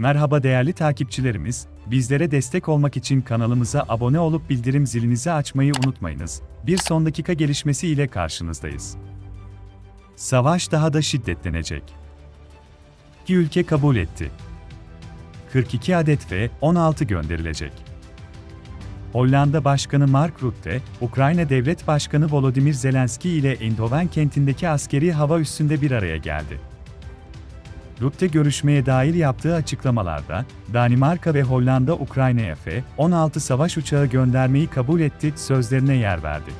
Merhaba değerli takipçilerimiz, bizlere destek olmak için kanalımıza abone olup bildirim zilinizi açmayı unutmayınız. Bir son dakika gelişmesi ile karşınızdayız. Savaş daha da şiddetlenecek. İki ülke kabul etti. 42 adet F-16 gönderilecek. Hollanda Başkanı Mark Rutte, Ukrayna Devlet Başkanı Volodymyr Zelenski ile Eindhoven kentindeki askeri hava üssünde bir araya geldi. Rutte görüşmeye dair yaptığı açıklamalarda, Danimarka ve Hollanda Ukrayna'ya F-16 savaş uçağı göndermeyi kabul etti sözlerine yer verdi.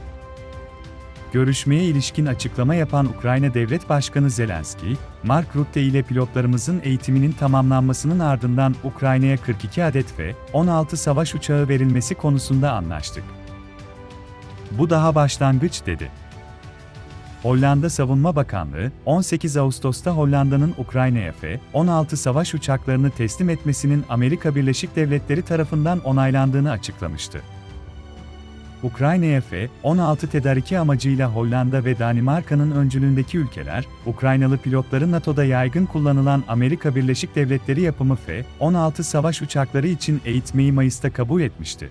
Görüşmeye ilişkin açıklama yapan Ukrayna Devlet Başkanı Zelenski, Mark Rutte ile pilotlarımızın eğitiminin tamamlanmasının ardından Ukrayna'ya 42 adet F-16 savaş uçağı verilmesi konusunda anlaştık. Bu daha başlangıç dedi. Hollanda Savunma Bakanlığı, 18 Ağustos'ta Hollanda'nın Ukrayna'ya F-16 savaş uçaklarını teslim etmesinin Amerika Birleşik Devletleri tarafından onaylandığını açıklamıştı. Ukrayna'ya F-16 tedariki amacıyla Hollanda ve Danimarka'nın öncülüğündeki ülkeler, Ukraynalı pilotları NATO'da yaygın kullanılan Amerika Birleşik Devletleri yapımı F-16 savaş uçakları için eğitmeyi Mayıs'ta kabul etmişti.